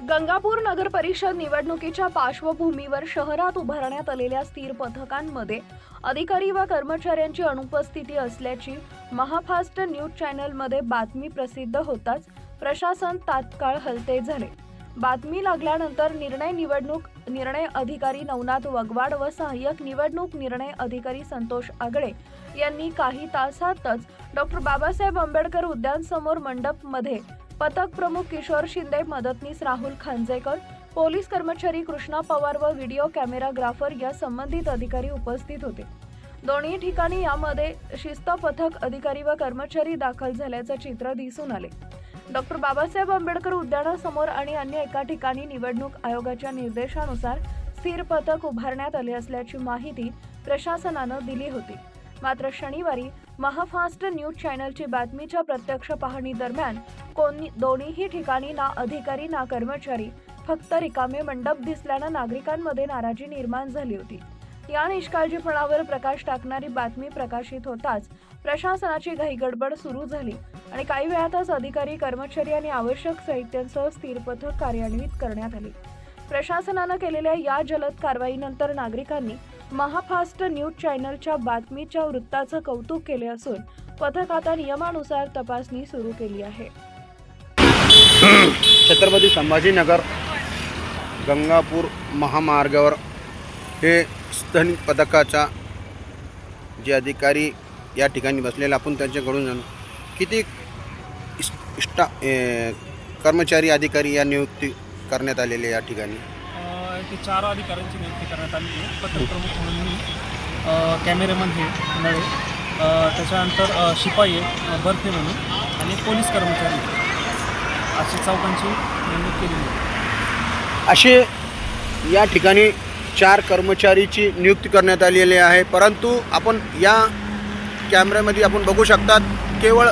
गंगापूर नगर परिषद निवडणुकीच्या पार्श्वभूमीवर शहरात उभारण्यात आलेल्या स्थिर पथकांमध्ये अधिकारी व कर्मचाऱ्यांची अनुपस्थिती असल्याची महाफास्ट न्यूज चॅनलमध्ये बातमी प्रसिद्ध होताच प्रशासन तात्काळ हलते झाले. बातमी लागल्यानंतर निर्णय निवडणूक निर्णय अधिकारी नवनाथ वगवाड व सहाय्यक निवडणूक निर्णय अधिकारी संतोष आगळे यांनी काही तासातच डॉक्टर बाबासाहेब आंबेडकर उद्यान समोर मंडपमध्ये पथक प्रमुख किशोर शिंदे मदतनीस राहुल खांजेकर पोलीस कर्मचारी कृष्णा पवार व व्हिडिओ कॅमेराग्राफर या संबंधित अधिकारी उपस्थित होते. दोन्ही ठिकाणी यामध्ये शिस्त पथक अधिकारी व कर्मचारी दाखल झाल्याचं चित्र दिसून आले. डॉक्टर बाबासाहेब आंबेडकर उद्यानासमोर आणि अन्य एका ठिकाणी निवडणूक आयोगाच्या निर्देशानुसार स्थिर पथक उभारण्यात आले असल्याची माहिती प्रशासनानं दिली होती. मात्र शनिवारी महाफास्ट न्यूज चॅनलची बातमीच्या प्रत्यक्ष पाहणी दरम्यान कोणी दोन्हीही ठिकाणी ना अधिकारी ना कर्मचारी फक्त रिकामे मंडप दिसल्यानं नागरिकांमध्ये नाराजी निर्माण झाली होती. या निष्काळजीपणावर प्रकाश टाकणारी बातमी प्रकाशित होताच प्रशासनाची घाईगडबड सुरू झाली आणि काही वेळातच अधिकारी कर्मचारी आणि आवश्यक साहित्यांसह स्थिर पथक कार्यान्वित करण्यात आले. प्रशासनानं केलेल्या या जलद कारवाईनंतर नागरिकांनी महाफास्ट न्यूज चॅनलच्या बातमीच्या वृत्ताचं कौतुक केले असून पथक आता नियमानुसार तपासणी सुरू केली आहे. छत्रपती संभाजीनगर गंगापूर महामार्गावर हे स्थनिक पथकाचा जे अधिकारी या ठिकाणी बसलेला आपण त्यांच्याकडून जाणू. किती इष्टा कर्मचारी अधिकारी या नियुक्ती करण्यात आलेले या ठिकाणी? अ, चार अधिकाऱ्यांची नियुक्ती करण्यात आली आहे. पत्रप्रमुख म्हणून मी कॅमेरेमन हे नळे त्याच्यानंतर शिपाई आहे बर्फे म्हणून. आणि पोलीस कर्मचारी अशी चौकांची नेमणूक केलेली आहे. असे या ठिकाणी चार कर्मचारीची नियुक्ती करण्यात आलेली आहे. परंतु आपण या कॅमेऱ्यामध्ये आपण बघू शकतात केवळ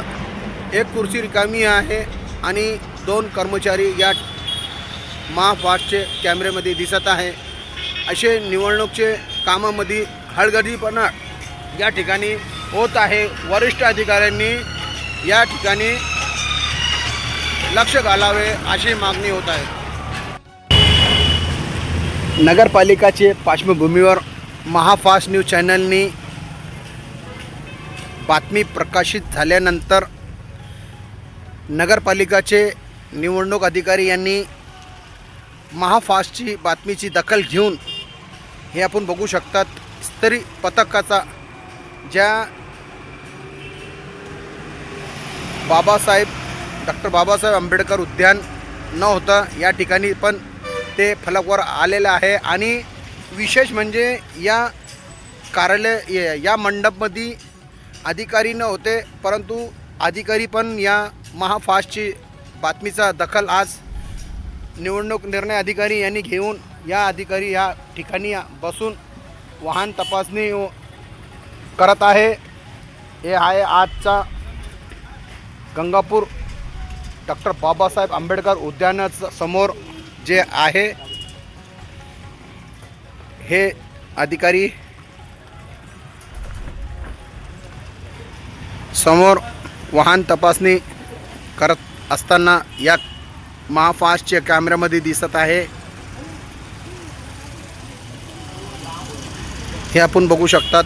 एक खुर्ची रिकामी आहे आणि दोन कर्मचारी या महाफास्टचे कॅमेऱ्यामध्ये दिसत आहे. असे निवडणूकचे कामामध्ये हळगर्जीपणा या ठिकाणी होत आहे वरिष्ठ अधिकाऱ्यांनी या ठिकाणी लक्ष घालावे अशी मागणी होत आहे. नगरपालिकाचे पार्श्वभूमीवर महाफास्ट न्यूज चॅनलनी बातमी प्रकाशित झाल्यानंतर नगरपालिकाचे निवडणूक अधिकारी यांनी महाफास्टची बातमीची दखल घेऊन हे आपण बघू शकतात. स्तरी पथकाचा ज्या बाबासाहेब डॉक्टर बाबासाहेब आंबेडकर उद्यान न होतं या ठिकाणी पण ते फलकवर आलेलं आहे. आणि विशेष म्हणजे या कार्यालय या- या मंडपमध्ये अधिकारी न होते परंतु अधिकारी पण या महाफास्टची बातमीचा दखल आज निवडणूक निर्णय अधिकारी यांनी घेऊन या अधिकारी या ठिकाणी बसून वाहन तपासणी करत आहे. हे आहे आजचा गंगापूर. डॉक्टर बाबासाहेब आंबेडकर उद्यानाचं समोर जे आहे हे अधिकारी समोर वाहन तपासणी करत असताना या महाफास्टच्या कॅमेऱ्यामध्ये दिसत आहे. हे आपण बघू शकतात.